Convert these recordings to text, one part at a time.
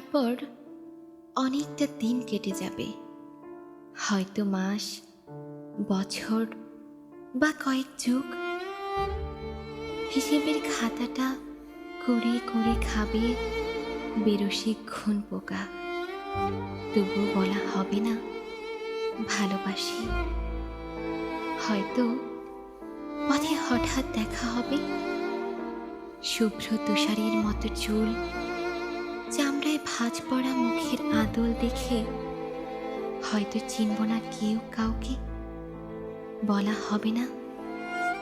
তারপর অনেকটা দিন কেটে যাবে। হয়তো মাস, বছর বা কয়েক যুগ। হিসেবের খাতাটা করে করে খাবে, বেরসি ঘুন পোকা। তবু বলা হবে না, ভালোবাসি। হয়তো পথে হঠাৎ দেখা হবে, শুভ্র তুষারের মতো চুল ভাঁজ পড়া মুখের আদল দেখে হয়তো চিনব না কেউ কাউকে। বলা হবে না,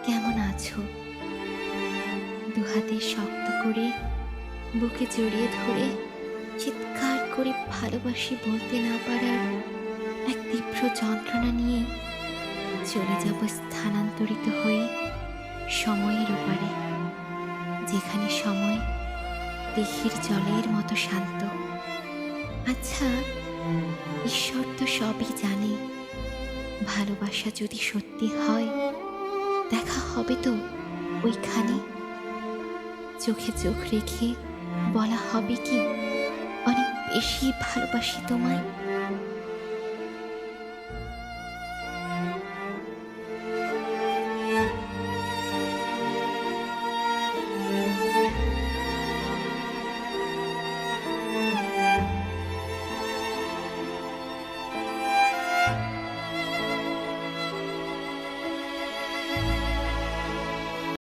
কেমন আছো? দুহাতে শক্ত করে, বুকে জড়িয়ে ধরে, চিৎকার করে ভালোবাসি বলতে না পারার এক তীব্র যন্ত্রণা নিয়ে চলে যাব স্থানান্তরিত হয়ে সময়ের ওপারে, যেখানে সময় দিঘির জলের মতো শান্ত। আচ্ছা ঈশ্বর তো সবই জানে। ভালোবাসা যদি সত্যি হয়, দেখা হবে তো ওইখানে। চোখে চোখ রেখে বলা হবে কি? অনেক বেশি ভালোবাসি তোমায়।